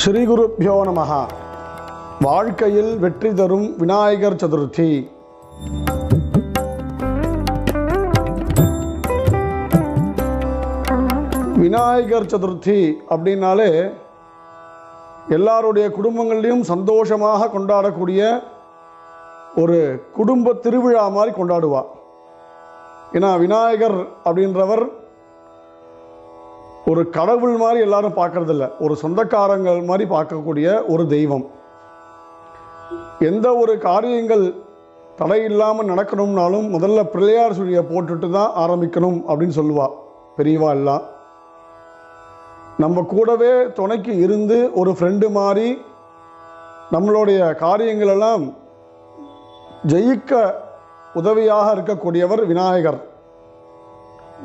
ஸ்ரீ குருப்பியோ நமஹ. வாழ்க்கையில் வெற்றி தரும் விநாயகர் சதுர்த்தி. விநாயகர் சதுர்த்தி அப்படின்னாலே எல்லாருடைய குடும்பங்கள்லையும் சந்தோஷமாக கொண்டாடக்கூடிய ஒரு குடும்ப திருவிழா மாதிரி கொண்டாடுவா. ஏன்னா விநாயகர் அப்படின்றவர் ஒரு கடவுள் மாதிரி எல்லாரும் பார்க்கறதில்ல. ஒரு சொந்தக்காரங்கள் மாதிரி பார்க்கக்கூடிய ஒரு தெய்வம். எந்த ஒரு காரியங்கள் தடை இல்லாமல் நடக்கணும்னாலும் முதல்ல பிள்ளையார் சுழியை போட்டுட்டு தான் ஆரம்பிக்கணும் அப்படின்னு சொல்லுவா. பெரியவா எல்லாம் நம்ம கூடவே துணைக்கு இருந்து ஒரு ஃப்ரெண்டு மாதிரி நம்மளுடைய காரியங்களெல்லாம் ஜெயிக்க உதவியாக இருக்கக்கூடியவர் விநாயகர்.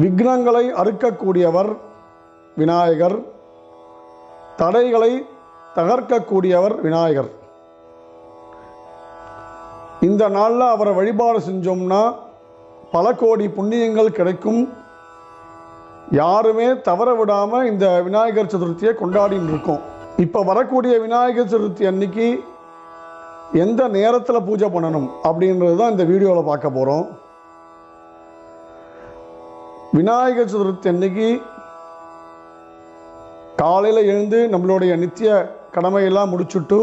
விக்னங்களை அறுக்கக்கூடியவர் விநாயகர். தடைகளை தகர்க்கக்கூடியவர் விநாயகர். இந்த நாளில் அவரை வழிபாடு செஞ்சோம்னா பல கோடி புண்ணியங்கள் கிடைக்கும். யாருமே தவற விடாமல் இந்த விநாயகர் சதுர்த்தியை கொண்டாடின்னு இருக்கோம். இப்போ வரக்கூடிய விநாயகர் சதுர்த்தி அன்னைக்கு எந்த நேரத்தில் பூஜை பண்ணணும் அப்படின்றது தான் இந்த வீடியோவில் பார்க்க போகிறோம் விநாயகர் சதுர்த்தி அன்னைக்கு காலையில் எழுந்து நம்மளுடைய நித்திய கடமையெல்லாம் முடிச்சுட்டு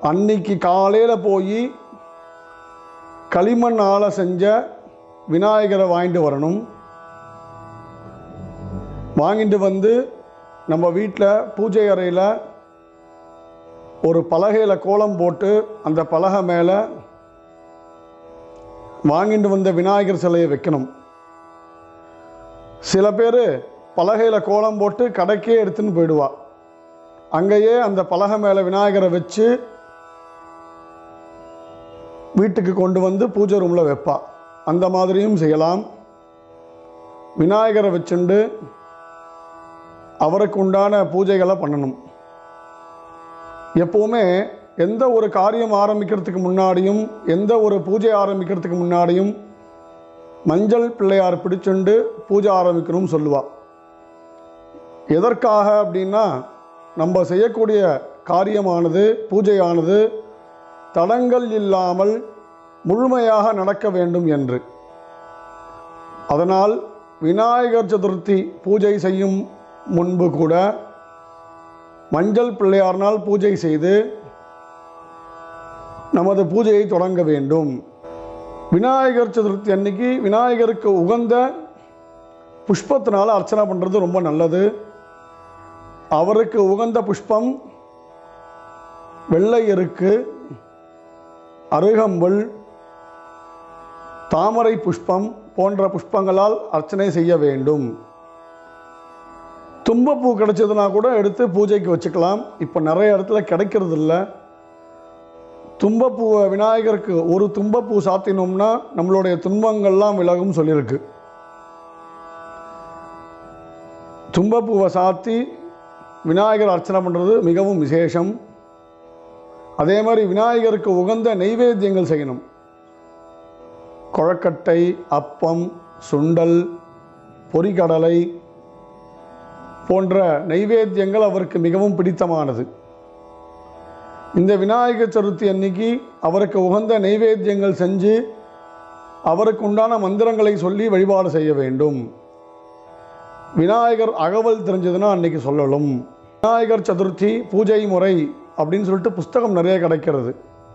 அன்னைக்கு காலையில் போய் களிமண்ணால் செஞ்ச விநாயகரை வாங்கிட்டு வரணும். வாங்கிட்டு வந்து நம்ம வீட்டில் பூஜை அறையில் ஒரு பலகையில் கோலம் போட்டு அந்த பலகை மேலே வாங்கிட்டு வந்த விநாயகர் சிலையை வைக்கணும். சில பேர் பலகையில் கோலம் போட்டு கடைக்கே எடுத்துன்னு போயிடுவா. அங்கேயே அந்த பலகை மேலே விநாயகரை வச்சு வீட்டுக்கு கொண்டு வந்து பூஜை ரூமில் வைப்பா. அந்த மாதிரியும் செய்யலாம். விநாயகரை வச்சுண்டு அவருக்கு உண்டான பூஜைகளை பண்ணணும். எப்போவுமே எந்த ஒரு காரியம் ஆரம்பிக்கிறதுக்கு முன்னாடியும் எந்த ஒரு பூஜை ஆரம்பிக்கிறதுக்கு முன்னாடியும் மஞ்சள் பிள்ளையார் பிடிச்சுண்டு பூஜை ஆரம்பிக்கணும்னு சொல்லுவாள் எதற்காக அப்படின்னா நம்ம செய்யக்கூடிய காரியமானது பூஜையானது தடங்கள் இல்லாமல் முழுமையாக நடக்க வேண்டும் என்று. அதனால் விநாயகர் சதுர்த்தி பூஜை செய்யும் முன்பு கூட மஞ்சள் பிள்ளையார்னால் பூஜை செய்து நமது பூஜையை தொடங்க வேண்டும். விநாயகர் சதுர்த்தி அன்னைக்கு விநாயகருக்கு உகந்த புஷ்பத்தினால் அர்ச்சனை பண்ணுறது ரொம்ப நல்லது. அவருக்கு உகந்த புஷ்பம் வெள்ளை எருக்கு அருகம்புல் தாமரை புஷ்பம் போன்ற புஷ்பங்களால் அர்ச்சனை செய்ய வேண்டும். தும்பப்பூ கிடைச்சதுனா கூட எடுத்து பூஜைக்கு வச்சுக்கலாம். இப்போ நிறைய இடத்துல கிடைக்கிறது இல்லை தும்பப்பூவை விநாயகருக்கு ஒரு தும்பப்பூ சாத்தினோம்னா நம்மளுடைய துன்பங்கள்லாம் விலகும் சொல்லியிருக்கு. தும்பப்பூவை சாத்தி விநாயகர் அர்ச்சனை பண்ணுறது மிகவும் விசேஷம். அதே மாதிரி விநாயகருக்கு உகந்த நெய்வேத்தியங்கள் செய்யணும். கொழக்கட்டை அப்பம் சுண்டல் பொரிகடலை போன்ற நைவேத்தியங்கள் அவருக்கு மிகவும் பிடித்தமானது. இந்த விநாயகர் சதுர்த்தி அன்னைக்கு அவருக்கு உகந்த நைவேத்தியங்கள் செஞ்சு அவருக்கு உண்டான மந்திரங்களை சொல்லி வழிபாடு செய்ய வேண்டும். விநாயகர் அகவல் தெரிஞ்சதுன்னா அன்றைக்கி சொல்லலும். விநாயகர் சதுர்த்தி பூஜை முறை அப்படின்னு சொல்லிட்டு புஸ்தகம் நிறைய கிடைக்கிறது.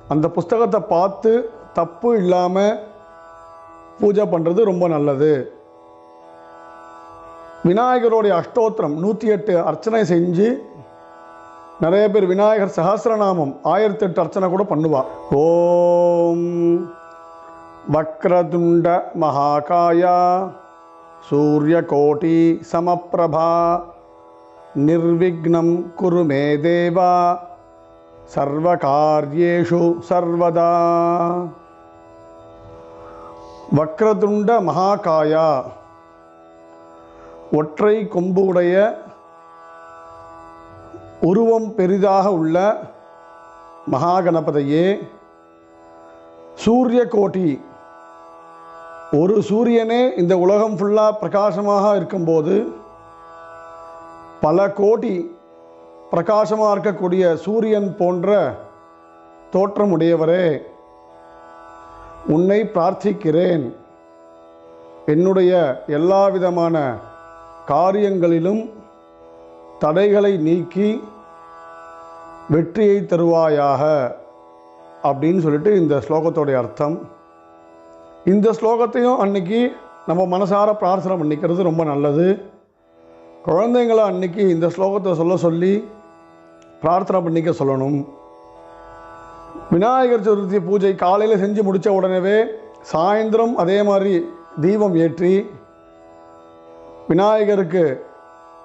அந்த புஸ்தகத்தை பார்த்து தப்பு இல்லாமல் பூஜை பண்ணுறது ரொம்ப நல்லது. விநாயகருடைய அஷ்டோத்திரம் நூற்றி எட்டு அர்ச்சனை செஞ்சு நிறைய பேர் விநாயகர் சஹசிரநாமம் ஆயிரத்தி எட்டு அர்ச்சனை கூட பண்ணுவார் ஓம் வக்ரதுண்ட மகாகாயா. சூரியகோட்டி சமப்பிரபா நிர்விக்னம் குரு மே தேவா சர்வகாரியேஷு சர்வதா. வக்ரதுண்ட மகாகாயா ஒற்றை கொம்பு உடைய உருவம் பெரிதாக உள்ள மகாகணபதியே சூரிய கோட்டி ஒரு சூரியனே இந்த உலகம் ஃபுல்லாக பிரகாசமாக இருக்கும்போது பல கோடி பிரகாசமாக இருக்கக்கூடிய சூரியன் போன்ற தோற்றமுடையவரே உன்னை பிரார்த்திக்கிறேன். என்னுடைய எல்லா விதமான காரியங்களிலும் தடைகளை நீக்கி வெற்றியை தருவாயாக அப்படின்னு சொல்லிட்டு இந்த ஸ்லோகத்தோடைய அர்த்தம். இந்த ஸ்லோகத்தையும் அன்னைக்கு நம்ம மனசார பிரார்த்தனை பண்ணிக்கிறது ரொம்ப நல்லது. குழந்தைங்களை அன்னைக்கு இந்த ஸ்லோகத்தை சொல்ல சொல்லி பிரார்த்தனை பண்ணிக்க சொல்லணும். விநாயகர் சதுர்த்தி பூஜை காலையில் செஞ்சு முடித்த உடனேவே சாயந்தரம் அதே மாதிரி தீபம் ஏற்றி விநாயகருக்கு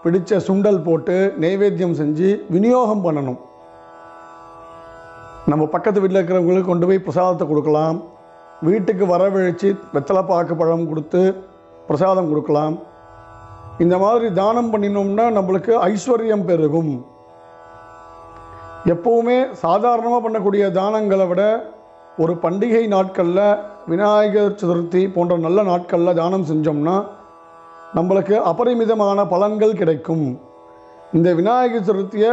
பிடித்த சுண்டல் போட்டு நைவேத்தியம் செஞ்சு விநியோகம் பண்ணணும். நம்ம பக்கத்து வீட்டில் இருக்கிறவங்களுக்கு கொண்டு போய் பிரசாதத்தை கொடுக்கலாம். வீட்டுக்கு வரவழைச்சி வெத்தலைப்பாக்கு பழம் கொடுத்து பிரசாதம் கொடுக்கலாம். இந்த மாதிரி தானம் பண்ணினோம்னா நம்மளுக்கு ஐஸ்வர்யம் பெருகும். எப்பவுமே சாதாரணமாக பண்ணக்கூடிய தானங்களை விட ஒரு பண்டிகை நாட்களில் விநாயகர் சதுர்த்தி போன்ற நல்ல நாட்களில் தானம் செஞ்சோம்னா நம்மளுக்கு அபரிமிதமான பலன்கள் கிடைக்கும். இந்த விநாயகர் சதுர்த்தியை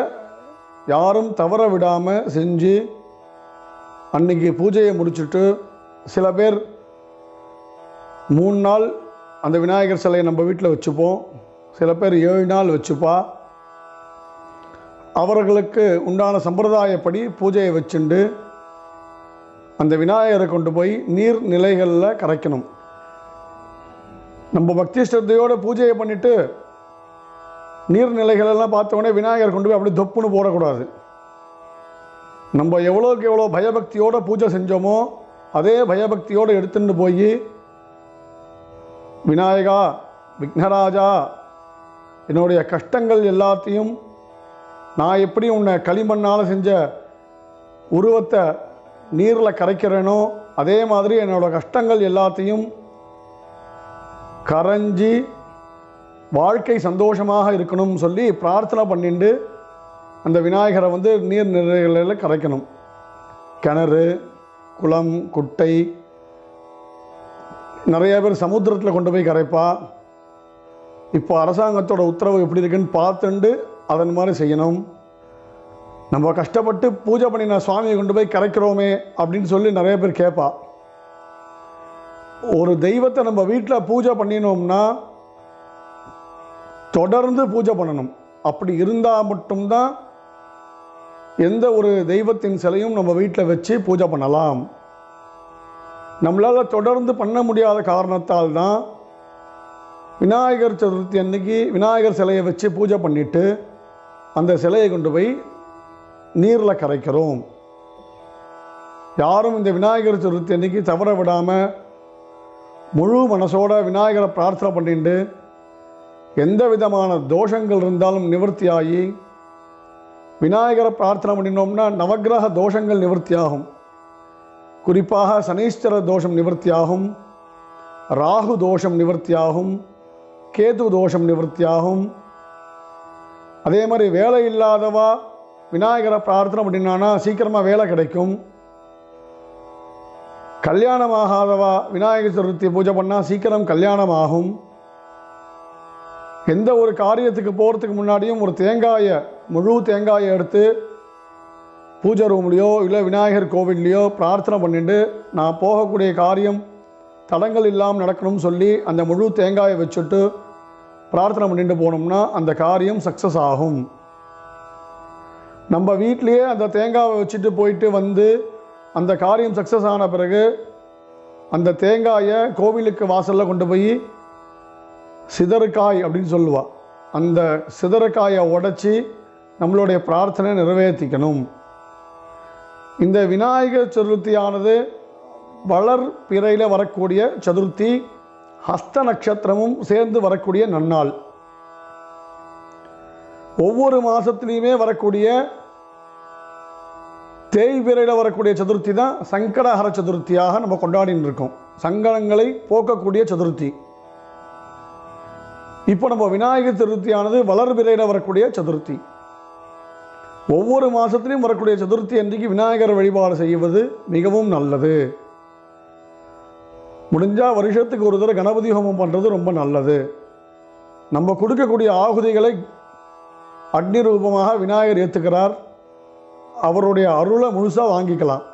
யாரும் தவற விடாமல் செஞ்சு அன்னைக்கு பூஜையை முடிச்சுட்டு சில பேர் மூணு நாள் அந்த விநாயகர் சிலையை நம்ம வீட்டில் வச்சுப்போம். சில பேர் ஏழு நாள் வச்சுப்பா. அவர்களுக்கு உண்டான சம்பிரதாயப்படி பூஜையை வச்சுண்டு அந்த விநாயகரை கொண்டு போய் நீர் நிலைகளில் கரைக்கணும். நம்ம பக்தி ஸ்ரத்தையோடு பூஜையை பண்ணிவிட்டு நீர்நிலைகளெல்லாம் பார்த்தோடனே விநாயகர் கொண்டு போய் அப்படியே தொப்புன்னு போடக்கூடாது. நம்ம எவ்வளோக்கு எவ்வளோ பயபக்தியோடு பூஜை செஞ்சோமோ அதே பயபக்தியோடு எடுத்துட்டு போய் விநாயகா விக்னராஜா என்னுடைய கஷ்டங்கள் எல்லாத்தையும் நான் எப்படி உன்னை களிமண்ணால் செஞ்ச உருவத்தை நீரில் கரைக்கிறேனோ அதே மாதிரி என்னோடய கஷ்டங்கள் எல்லாத்தையும் கரைஞ்சி வாழ்க்கை சந்தோஷமாக இருக்கணும்னு சொல்லி பிரார்த்தனை பண்ணிட்டு அந்த விநாயகரை வந்து நீர் நிறைகளில் கரைக்கணும். கிணறு குளம் குட்டை நிறைய பேர் சமுத்திரத்தில் கொண்டு போய் கரைப்பா. இப்போ அரசாங்கத்தோட உத்தரவு எப்படி இருக்குன்னு பார்த்துண்டு அதன் மாதிரி செய்யணும். நம்ம கஷ்டப்பட்டு பூஜை பண்ணின சுவாமியை கொண்டு போய் கரைக்கிறோமே அப்படின்னு சொல்லி நிறைய பேர் கேட்பா ஒரு தெய்வத்தை நம்ம வீட்டில் பூஜை பண்ணினோம்னா தொடர்ந்து பூஜை பண்ணணும். அப்படி இருந்தால் மட்டும்தான் எந்த ஒரு தெய்வத்தின் சிலையும் நம்ம வீட்டில் வச்சு பூஜை பண்ணலாம். நம்மளால் தொடர்ந்து பண்ண முடியாத காரணத்தால் தான் விநாயகர் சதுர்த்தி அன்னைக்கு விநாயகர் சிலையை வச்சு பூஜை பண்ணிட்டு அந்த சிலையை கொண்டு போய் நீரில் கரைக்கிறோம். யாரும் இந்த விநாயகர் சதுர்த்தி அன்னைக்கு தவற விடாமல் முழு மனசோட விநாயகரை பிரார்த்தனை பண்ணிட்டு எந்த விதமான தோஷங்கள் இருந்தாலும் நிவர்த்தியாகி விநாயகரை பிரார்த்தனை பண்ணினோம்னா நவக்கிரக தோஷங்கள் நிவர்த்தியாகும். குறிப்பாக சனீஸ்வர தோஷம் நிவர்த்தியாகும். ராகு தோஷம் நிவர்த்தியாகும். கேது தோஷம் நிவர்த்தியாகும். அதே மாதிரி வேலை இல்லாதவா விநாயகரை பிரார்த்தனை பண்ணினானா சீக்கிரமாக வேலை கிடைக்கும். கல்யாணமாகாதவா விநாயகர் சதுர்த்தி பூஜை பண்ணால் சீக்கிரம் கல்யாணம் ஆகும் எந்த ஒரு காரியத்துக்கு போகிறதுக்கு முன்னாடியும் ஒரு தேங்காயை முழு தேங்காயை எடுத்து பூஜை ரூம்லேயோ இல்லை விநாயகர் கோவில்லையோ பிரார்த்தனை பண்ணிட்டு நான் போகக்கூடிய காரியம் தடங்கள் இல்லாமல் நடக்கணும்னு சொல்லி அந்த முழு தேங்காயை வச்சுட்டு பிரார்த்தனை பண்ணிட்டு போனோம்னா அந்த காரியம் சக்ஸஸ் ஆகும். நம்ம வீட்லேயே அந்த தேங்காவை வச்சுட்டு போயிட்டு வந்து அந்த காரியம் சக்ஸஸ் ஆன பிறகு அந்த தேங்காயை கோவிலுக்கு வாசலில் கொண்டு போய் சிதறுக்காய் அப்படின்னு சொல்லுவாள் அந்த சிதறுக்காயை உடச்சி நம்மளுடைய பிரார்த்தனை நிறைவேற்றிக்கணும். இந்த விநாயகர் சதுர்த்தியானது வளர் பிறையில் வரக்கூடிய சதுர்த்தி ஹஸ்த நட்சத்திரமும் சேர்ந்து வரக்கூடிய நன்னாள். ஒவ்வொரு மாதத்துலேயுமே வரக்கூடிய தேய்பிறையில் வரக்கூடிய சதுர்த்தி தான் சங்கடஹர சதுர்த்தியாக நம்ம கொண்டாடின்னு இருக்கோம். சங்கடங்களை போக்கக்கூடிய சதுர்த்தி. இப்போ நம்ம விநாயகர் சதுர்த்தியானது வளர்பிறையில் வரக்கூடிய சதுர்த்தி. ஒவ்வொரு மாதத்துலையும் வரக்கூடிய சதுர்த்தி அன்றைக்கு விநாயகர் வழிபாடு செய்வது மிகவும் நல்லது. முடிஞ்சால் வருஷத்துக்கு ஒரு தடவை கணபதி ஹோமம் பண்ணுறது ரொம்ப நல்லது. நம்ம கொடுக்கக்கூடிய ஆகுதிகளை அக்னி ரூபமாக விநாயகர் ஏற்றுக்கிறார் அவருடைய அருளை முழுசாக வாங்கிக்கலாம்.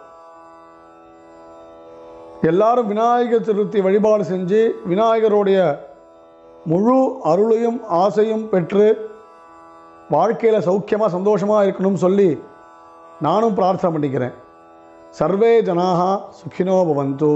எல்லாரும் விநாயகர் சதுர்த்தி வழிபாடு செஞ்சு விநாயகருடைய முழு அருளையும் ஆசையும் பெற்று வாழ்க்கையில் சௌக்கியமாக சந்தோஷமாக இருக்கணும்னு சொல்லி நானும் பிரார்த்தனை பண்ணிக்கிறேன். சர்வே ஜனாக சுகினோ பவந்தோ.